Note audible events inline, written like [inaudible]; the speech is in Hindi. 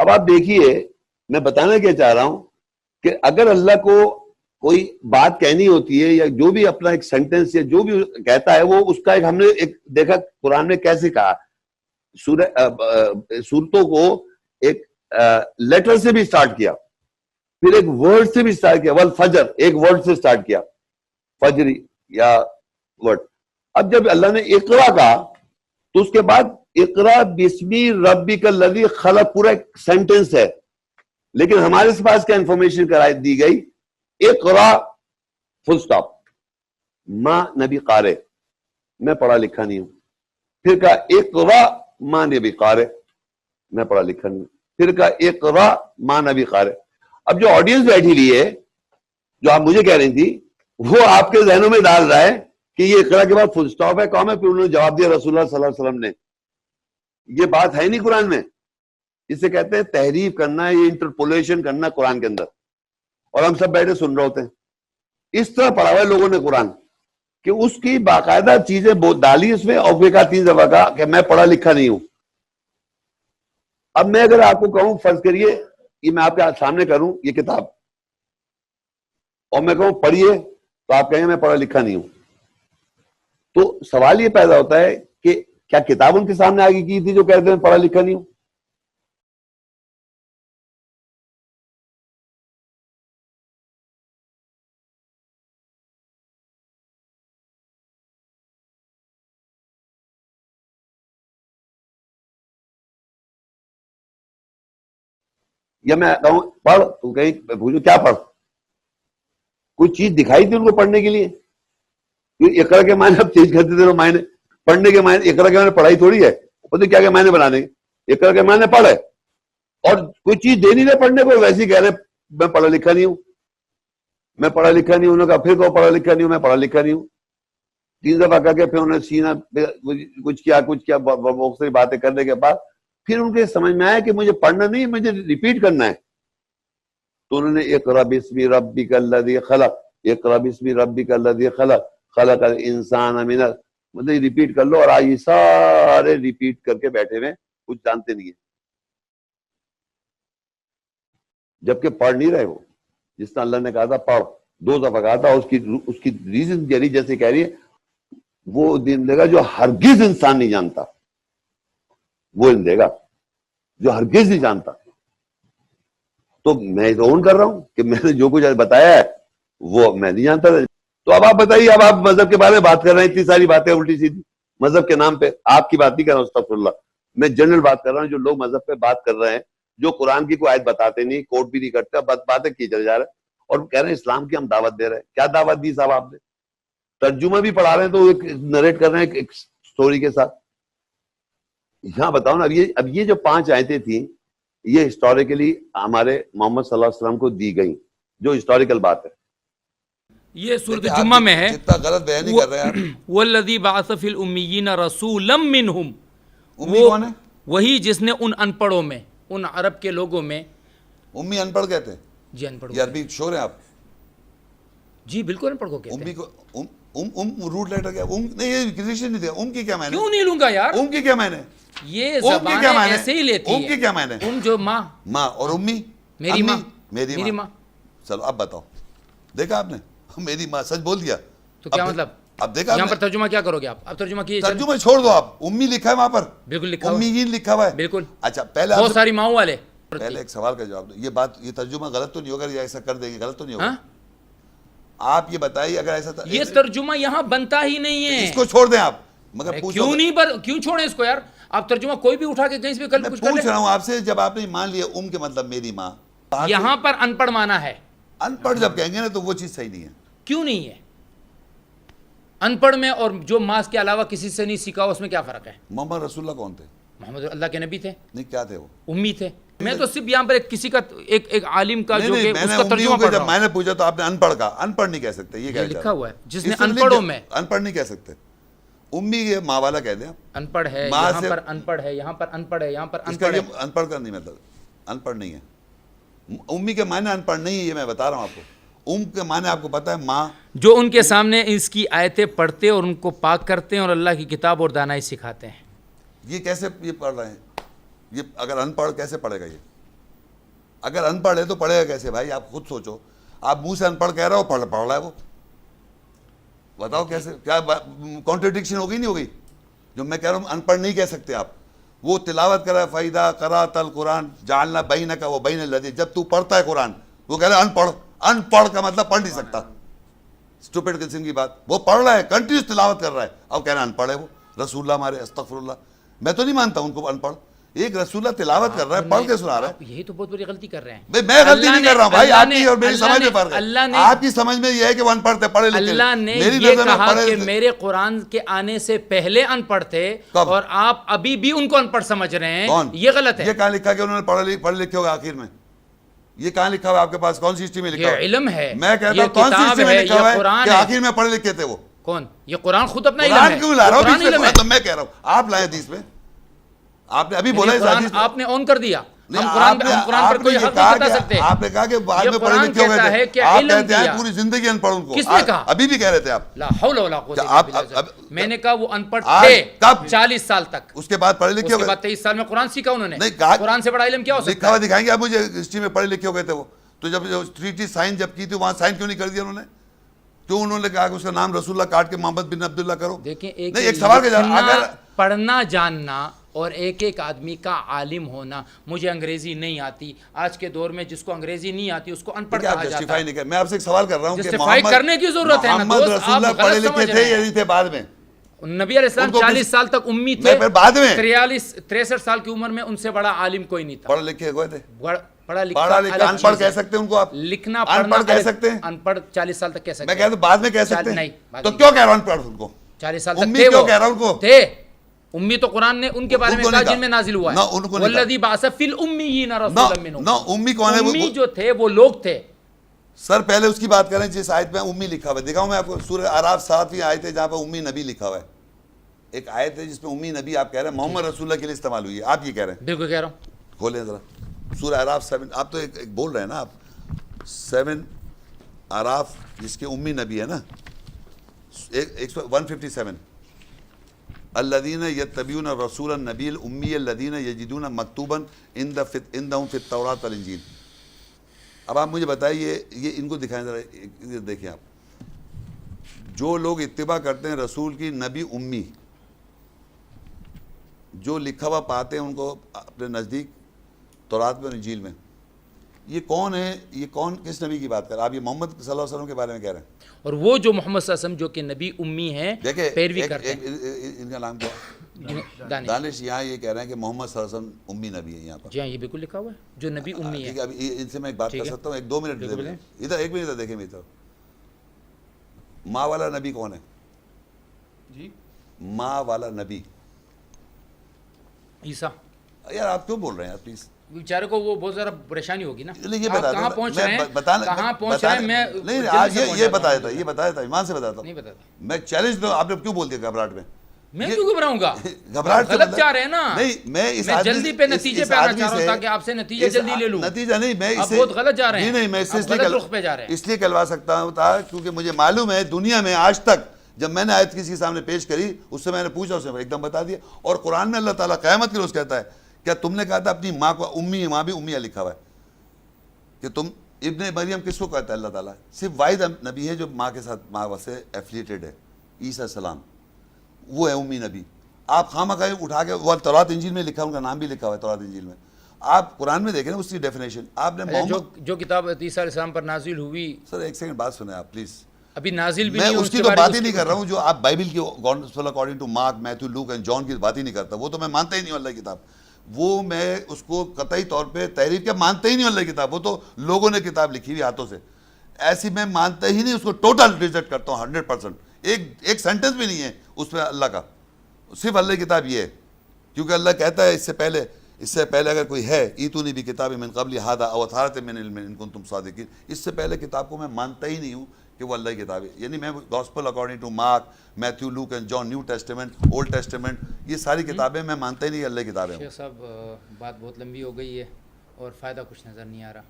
अब आप देखिए, मैं बताना क्या चाह रहा हूँ कि अगर अल्लाह को कोई बात कहनी होती है या जो भी अपना एक सेंटेंस या जो भी कहता है, वो उसका एक हमने एक देखा, कुरान में कैसे कहा? सूर सूरतों को एक लेटर से भी स्टार्ट किया, फिर एक वर्ड से भी स्टार्ट किया, वल फजर, एक वर्ड से स्टार्ट किया, फजरी या वर्ड अब जब अल्लाह ने इकरा कहा तो उसके बाद इकरा बिस्मी रबी का लदी खलक, पूरा एक सेंटेंस है। लेकिन हमारे पास क्या इंफॉर्मेशन कराई दी गई? इकरा फुल स्टॉप माँ नबी कारे, मैं पढ़ा लिखा नहीं हूँ। फिर कहा, इकरा माँ नबी कारे, मैं पढ़ा लिखा नहीं फिर कहा, इकरा माँ नबी कारे। अब जो ऑडियंस बैठी हुई है, जो आप मुझे कह रही थी, वो आपके जहनों में डाल रहा है कि ये इकरा के बाद फुल स्टॉप है, कौन है? फिर उन्होंने जवाब दिया रसूल सल्लल्लाहु अलैहि वसल्लम ने। ये बात है नहीं कुरान में। इसे कहते हैं तहरीफ करना, ये इंटरपोलेशन करना कुरान के अंदर। और हम सब बैठे सुन रहे होते हैं। इस तरह पढ़ा हुआ है लोगों ने कुरान कि उसकी बाकायदा चीज़ें बहुत डाली उसमें और फिर कहा तीन दफ़ा कहा कि मैं पढ़ा लिखा नहीं हूँ। अब मैं अगर आपको कहूँ, फ़र्ज़ करिए, ये मैं आपके सामने करूँ, ये किताब। और मैं कहूँ, पढ़िए तो आप कहेंगे मैं पढ़ा लिखा नहीं हूँ। तो सवाल ये पैदा होता है क्या किताब उनके सामने आगे की थी जो कहते हैं, पढ़ा लिखा नहीं हूँ? या मैं कहूँ, पढ़ तू कहीं पूछो, क्या पढ़? कोई चीज़ दिखाई थी उनको पढ़ने के लिए? एकड़ के मायने अब चेंज करते थे मायने। पढ़ने के मायने एकड़ के मायने पढ़ाई थोड़ी है। पता क्या क्या मायने बनाने। एकड़ के मायने पढ़े। और कोई चीज़ देनी नहीं पढ़ने को, वैसे ही कह रहे, मैं पढ़ा लिखा नहीं हूँ। मैं पढ़ा लिखा नहीं हूँ। उन्होंने कहा, फिर कहो, पढ़ा लिखा नहीं हूँ, मैं पढ़ा लिखा नहीं हूँ। तीन दफ़ा करके फिर उन्होंने सीना कुछ किया कुछ किया बहुत सारी बातें करने के बाद फिर उनके समझ में आया कि मुझे पढ़ना नहीं, मुझे रिपीट करना है। तो उन्होंने एक रबिस्मी रबी कल्लदी खलक। एक रबिस्मी रबी कल्लदी खलक। खलक इंसान अमीन मतलब रिपीट कर लो और आज ये सारे रिपीट करके बैठे हुए कुछ जानते नहीं है। जबकि पढ़ नहीं रहे वो। जिस तरह अल्लाह ने कहा था, पढ़। दो दफ़ा कहा था उसकी उसकी रीजन कह रही जैसे कह रही है, वो दिन देगा जो हरगिज इंसान नहीं जानता। वो इन देगा जो हरगिज नहीं जानता। तो मैं तो ओन कर रहा हूँ कि मैंने जो कुछ बताया है, वो मैं नहीं जानता था। तो अब आप बताइए, अब आप मज़हब के बारे में बात कर रहे हैं, इतनी सारी बातें उल्टी सीधी। मज़हब के नाम पे आपकी बात नहीं कर रहा हूँ मैं जनरल बात कर रहा हूँ, जो लोग मज़हब पे बात कर रहे हैं, जो कुरान की कोई आयत बताते नहीं, कोर्ट भी नहीं करते, बात, बातें की चले जा रहे हैं। और कह रहे हैं, इस्लाम की हम दावत दे रहे हैं। क्या दावत दी साहब आपने? तर्जुमा भी पढ़ा रहे हैं तो एक नरेट कर रहे हैं एक स्टोरी के साथ। यहाँ बताओ ना, अब ये अब ये जो पाँच आयतें थी, ये हिस्टोरिकली हमारे मोहम्मद सल्लल्लाहु अलैहि वसल्लम को दी गई, जो हिस्टोरिकल बात है। ये सूरत जुम्मा में है। जितना गलत बयान नहीं कर रहे हैं आप। वल्लदी बासफिल उम्मीयीन रसूलम मिनहुम। उम्मी वो वही जिसने उन अनपढ़ों में उन अरब के लोगों में उम्मी अनपढ़ कहते हैं? जी अनपढ़ अरबी शोर है आप? जी बिल्कुल अनपढ़ को कहते उम्मी को उम उम उम रूट लेटर क्या? उम नहीं ये क्रिएशन नहीं दिया। उम की क्या मायने? क्यों नहीं लूँगा यार? उम की क्या मायने? ये जबान ऐसे ही लेती उम की क्या मायने? उम जो माँ। माँ और उम्मी? मेरी? माँ। मेरी माँ। चलो अब बताओ। देखा आपने? [laughs] मेरी माँ सच बोल दिया? तो क्या अब- मतलब? अब देखा यहाँ पर तर्जुमा क्या करोगे आप? अब तर्जुमा चलो। तर्जुमा छोड़ दो आप। उम्मी लिखा है वहाँ पर। बिल्कुल लिखा है। उम्मीयीन लिखा हुआ है। बिल्कुल। अच्छा पहले बहुत सारी माओ वाले। पहले एक सवाल का जवाब दो। ये बात ये तर्जुमा गलत तो नहीं होगा या ऐसा कर देंगे गलत तो नहीं होगा? हाँ? आप ये बताइए अगर ऐसा था ये तर्जुमा यहाँ बनता ही नहीं है। इसको छोड़ दें आप। मगर क्यों नहीं पर क्यों छोड़े इसको यार? आप तर्जुमा कोई भी उठा के कहीं से कल कुछ पूछ रहा हूँ आपसे जब आपने मान लिया उम के मतलब मेरी माँ यहाँ पर अनपढ़ माना है। अनपढ़ जब कहेंगे ना तो वो चीज़ सही नहीं है। क्यों नहीं है? अनपढ़ में और जो मास के अलावा किसी से नहीं सीखा उसमें क्या फ़र्क है? मोहम्मद रसूलुल्लाह कौन थे? मोहम्मद अल्लाह के नबी थे। नहीं क्या थे वो? उम्मी थे मैं तो सिर्फ़ यहाँ पर एक किसी का एक एक आलिम का नहीं जो नहीं मैंने उसका तर्जुमा पढ़ रहा मैंने पूछा तो आपने अनपढ़ का अनपढ़ नहीं कह सकते ये ये लिखा हुआ है जिसने अनपढ़ों में। अनपढ़ नहीं कह सकते। उम्मी ये माँ वाला कह दें अनपढ़ है यहाँ पर अनपढ़ है यहाँ पर अनपढ़ है यहाँ पर अनपढ़ अनपढ़ का नहीं मतलब अनपढ़ नहीं है। उम्मी के मायने अनपढ़ नहीं है ये मैं बता रहा हूँ आपको। उम के मायने आपको पता है माँ जो उनके सामने इसकी आयतें पढ़ते और उनको पाक करते हैं और अल्लाह की किताब और दानाई सिखाते हैं। ये कैसे ये पढ़ रहे हैं? ये अगर अनपढ़ कैसे पढ़ेगा ये? अगर अनपढ़ है तो पढ़ेगा कैसे भाई? आप खुद सोचो। आप मुँह से अनपढ़ कह रहे हो पढ़ पढ़ रहा है वो। बताओ कैसे? क्या कॉन्ट्रडिक्शन हो गई नहीं हो गई जो मैं कह रहा हूँ अनपढ़ नहीं कह सकते आप। वो तिलावत कर रहा है फ़ैदा करा तल कुरान जानना बही का वो बही लदी। जब तू पढ़ता है कुरान वो कह रहा है अनपढ़। अनपढ़ का मतलब पढ़ नहीं सकता। स्टूपिड किस्म की बात। वो पढ़ रहा है कंटिन्यूस तिलावत कर रहा है। अब कहना अनपढ़ है वो। रसूल्ला हमारे अस्तफरुल्ला मैं तो नहीं मानता उनको अनपढ़। एक रसूल्ला तिलावत कर रहा है पढ़ के सुना रहा है। यही तो बहुत बड़ी गलती कर रहे हैं। भाई मैं गलती नहीं कर रहा हूँ भाई आपकी और मेरी समझ में फ़र्क है। आपकी समझ में यह है कि वो अनपढ़ थे पढ़े लिखे। अल्लाह ने मेरी ये कहा कि मेरे कुरान के आने से पहले अनपढ़ थे और आप अभी भी उनको अनपढ़ समझ रहे हैं। ये गलत है। ये कहाँ लिखा कि उन्होंने पढ़े पढ़े लिखे होगा आखिर में? ये कहाँ लिखा हुआ है आपके पास? कौन सी हिस्ट्री में लिखा हुआ इलम है। मैं कहता हूँ कौन सी हिस्ट्री में लिखा हुआ है कि आखिर में पढ़े लिखे थे वो? कौन? ये कुरान खुद अपना इलम है। क्यों ला रहा हूँ। तो मैं कह रहा हूँ। आप लाए हदीस में। आपने अभी बोला में आपने ऑन कर दिया। हम कुरान आपने- हम कुरान पर कोई हक कहा नहीं बता कि- सकते। आपने कहा कि बाद में पढ़े लिखे हो गए थे। आप कहते हैं पूरी ज़िंदगी अनपढ़ उनको। किसने कहा? अभी भी कह रहे थे आप। ला हौला वला कुव्वता इल्ला बिल्लाह। अब- अब- मैंने कहा वो अनपढ़ थे कब? चालीस साल तक। उसके बाद पढ़े लिखे हो गए? बाद तेईस साल में कुरान सीखा उन्होंने। नहीं, कहा- कुरान से बड़ा इल्म क्या हो लिखा हुआ दिखाएँगे आप मुझे हिस्ट्री में पढ़े लिखे हो गए थे वो। तो जब ट्रीटी साइन जब की थी वहाँ साइन क्यों नहीं कर दिया उन्होंने? क्यों उन्होंने कहा कि उसका नाम रसूलुल्लाह काट के मोहम्मद बिन अब्दुल्ला करो? देखिए एक एक सवाल का अगर पढ़ना जानना और एक एक आदमी का आलिम होना मुझे अंग्रेज़ी नहीं आती। आज के दौर में जिसको अंग्रेज़ी नहीं आती उसको अनपढ़ कहा जाता है। मैं आपसे एक सवाल कर रहा हूँ कि करने की ज़रूरत है ना, पढ़े लिखे थे या नहीं थे बाद में? नबी साल तक उम्मी थे बाद में। तिरयालीस तिरसठ साल की उम्र में उनसे बड़ा आलिम कोई नहीं था। पढ़े लिखे हुए थे। पढ़ा लिखा पढ़ा लिखा अनपढ़ कह सकते हैं उनको आप। लिखना अनपढ़ कह सकते हैं। अनपढ़ चालीस साल तक कह सकते मैं कहता हूँ। बाद में कह सकते नहीं, हैं बाद तो क्यों कह रहा हूँ अनपढ़ उनको? चालीस साल तक थे क्यों कह रहा हूँ उनको? थे। उम्मी तो कुरान ने उनके बारे में कहा जिनमें नाजिल हुआ ना, उनको है नहीं कहा। वल्लदी फिल उम्मीयीन ना ना उम्मी कौन है? उम्मी जो थे वो लोग थे। सर पहले उसकी बात करें जिस आयत में उम्मी लिखा हुआ है। दिखाऊँ मैं आपको सूर्य आराफ सातवीं आयत है जहाँ पर उम्मी नबी लिखा हुआ है। एक आयत है जिसमें उम्मी नबी आप कह रहे हैं मोहम्मद रसूलुल्लाह के लिए इस्तेमाल हुई है। आप ये कह रहे हैं। बिल्कुल कह रहा हूँ। खोलें जरा। सूर्य आराफ सेवन आप तो एक, एक बोल रहे हैं ना आप। सेवन आराफ जिसके उम्मी नबी है ना। एक एक सौ वन फिफ्टी सेवन। अल्लदीन यतबीन रसूल नबील उम्मी अल्लदीन यजिदून मकतूबन इन इन दम फित तौरात अब आप मुझे बताइए, ये इनको दिखाएँ जरा देखिए आप। जो लोग इत्तिबा करते हैं रसूल की नबी उम्मी, जो लिखा हुआ पाते हैं उनको अपने नज़दीक, तौरात में और इंजील में, ये कौन है, ये कौन किस नबी की बात कर आप ये मोहम्मद सल्लल्लाहु अलैहि वसल्लम के बारे में कह रहे हैं। और वो जो मोहम्मद जो कि नबी उम्मी हैं पैरवी करते एक- इ- इनका नाम क्या? है दानिश। दानिश। यहाँ ये कह रहे हैं कि मोहम्मद सल्लल्लाहु उम्मी नबी है यहाँ पर। जी हाँ ये बिल्कुल लिखा हुआ है जो नबी उम्मी है। है अभी इनसे मैं एक बात कर सकता हूँ एक दो मिनट। इधर एक मिनट देखें मेरी तरफ़। माँ वाला नबी कौन है? जी। माँ वाला नबी। ईसा। यार आप क्यों बोल रहे हैं यार प्लीज़ बेचारे को वो बहुत ज़्यादा परेशानी होगी ना। ये बता कहाँ। पहुँच रहे हैं? कहाँ पहुँच रहे हैं? मैं नहीं आज ये ये बताया था ये बताया था ईमान से बताता हूँ। नहीं बताता मैं चैलेंज दो आपने क्यों बोल दिया घबराहट में? मैं क्यों घबराऊँगा? [laughs] घबराहट गलत मतलब- जा रहे हैं ना। नहीं मैं इस मैं जल्दी पे नतीजे पे आना चाह रहा से- था कि आपसे नतीजे जल्दी ले लूँ। नतीजा नहीं मैं इसे बहुत गलत जा रहे हैं। नहीं नहीं मैं इसे इसलिए गलत रुख पे जा रहे हैं। इसलिए कहलवा सकता हूँ था क्योंकि मुझे मालूम है दुनिया में आज तक जब मैंने आयत किसी के सामने पेश करी उससे मैंने पूछा उसने एकदम बता दिया। और कुरान में अल्लाह ताला क़यामत के रोज़ कहता है क्या तुमने कहा था अपनी माँ को उम्मी माँ भी उम्मिया लिखा हुआ है? कि तुम इब्ने मरियम किसको कहता है अल्लाह ताला? सिर्फ़ वाहिद नबी है जो माँ के साथ माँ से एफिलेटेड है। ईसा सलाम। वो है उम्मी नबी। आप खामा खाए उठा के वह तौरात इंजील में लिखा उनका नाम भी लिखा हुआ है तौरात इंजील में। आप कुरान में देखें ना उसकी डेफिनेशन आपने जो जो किताब ईसा पर नाजिल हुई सर एक सेकंड बात सुने आप प्लीज़ अभी नाजिल भी मैं उसकी तो बात ही नहीं कर रहा हूँ जो आप बाइबल की according to Mark Matthew Luke and John की बात ही नहीं करता। वो तो मैं मानता ही नहीं हूँ अल्लाह की किताब। वो मैं उसको कतई तौर पे तहरीर के मानते ही नहीं अल्लाह किताब, वो तो लोगों ने किताब लिखी हुई हाथों से। ऐसी मैं मानता ही नहीं, उसको टोटल रिजेक्ट करता हूँ हंड्रेड परसेंट एक एक सेंटेंस भी नहीं है उसमें अल्लाह का। सिर्फ़ अल्लाह की किताब ये है। क्योंकि अल्लाह कहता है, इससे पहले इससे पहले अगर कोई है ईतूनी भी किताब मिन कबली, हादा अवथारत मिन इनको तुम सादिकीन। इससे पहले किताब को मैं मानता ही नहीं हूँ। कि वो अल्लाह की किताब है। यानी मैं gospel according to Mark Matthew Luke and John New Testament Old Testament ये सारी किताबें मैं मानता ही नहीं अल्लाह की किताबें सब साहब बात बहुत लंबी हो गई है और फ़ायदा कुछ नज़र नहीं आ रहा।